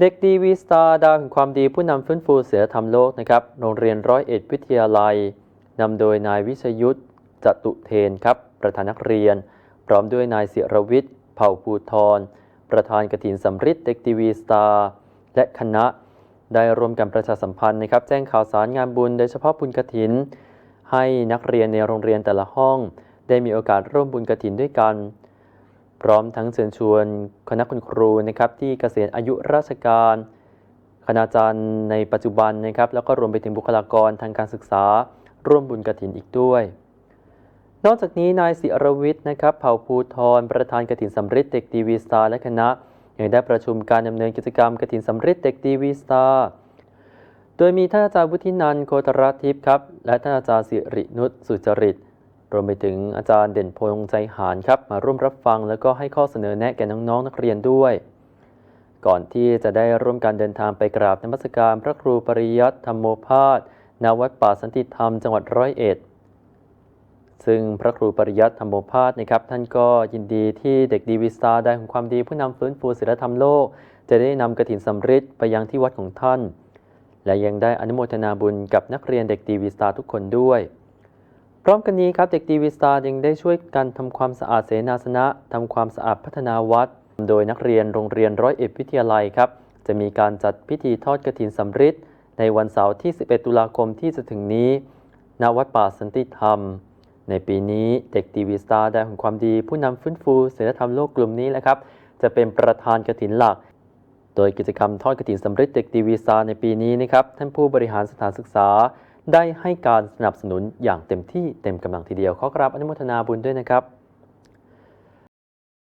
เด็กดีวีสตาร์ดาวแห่งความดีผู้นำฟื้นฟูเสียธรรมโลกนะครับ โรงเรียนร้อยเอ็ดวิทยาลัยนำโดยนายวิชยุทธจตุเทนครับ ประธานนักเรียน พร้อมด้วยนายเสียรวิทย์เผ่าภูทร ประธานกฐินสำริดเด็กดีวีสตาร์และคณะ ได้รวมกันประชาสัมพันธ์นะครับ แจ้งข่าวสารงานบุญโดยเฉพาะบุญกฐิน ให้นักเรียนในโรงเรียนแต่ละห้อง ได้มีโอกาสร่วมบุญกฐินด้วยกัน พร้อมทั้งเชิญชวนคณะคุณครูนะครับที่เกษียณอายุราชการคณาจารย์ในปัจจุบันนะครับแล้วก็รวมไปถึงบุคลากรทางการศึกษา ร่วมบุญกฐินอีกด้วย นอกจากนี้นายศิรวิทย์นะครับเผ่าภูทรประธานกฐินสำริดเด็กดีวีสตาร์และคณะยังได้ประชุมการดำเนินกิจกรรมกฐินสำริดเด็กดีวีสตาร์โดยมีท่านอาจารย์วุฒินันโคตรทิพย์ครับและท่านอาจารย์สิรินุชสุจริต รวมไปถึงอาจารย์เด่นพงษ์ใจหารครับ มาร่วมรับฟังแล้วก็ให้ข้อเสนอแนะแก่น้องๆนักเรียนด้วย ก่อนที่จะได้ร่วมการเดินทางไปกราบนมัสการพระครูปริยัติธรรมโมพาสณวัดป่าสันติธรรมจังหวัดร้อยเอ็ดซึ่งพระครูปริยัติธรรมโมพาสนะครับ ท่านก็ยินดีที่เด็กดีวิสตาได้ของความดีผู้นำฟื้นฟูศิลธรรมโลก จะได้นำกฐินสำริดไปยังที่วัดของท่าน และยังได้อนุโมทนาบุญกับนักเรียนเด็กดีวิสตาทุกคนด้วย พร้อมกันนี้ครับเด็กดีวิสตายังได้ช่วยกันทำความสะอาดเสนาสนะทำความสะอาดพัฒนาวัด โดยนักเรียนโรงเรียนร้อยเอ็ดวิทยาลัยครับจะมีการจัดพิธีทอดกฐินสำริดในวันเสาร์ที่ 11 ตุลาคมที่จะถึงนี้ ณ วัดป่าสันติธรรม ในปีนี้เด็กดีวีสตาร์ได้ของความดีผู้นำฟื้นฟูศีลธรรมโลกกลุ่มนี้แหละครับ จะเป็นประธานกฐินหลัก โดยกิจกรรมทอดกฐินสำริดเด็กดีวีสตาร์ในปีนี้นะครับท่านผู้บริหารสถานศึกษา ได้ให้การสนับสนุนอย่างเต็มที่เต็มกำลังทีเดียวขอกราบอนุโมทนาบุญด้วยนะครับ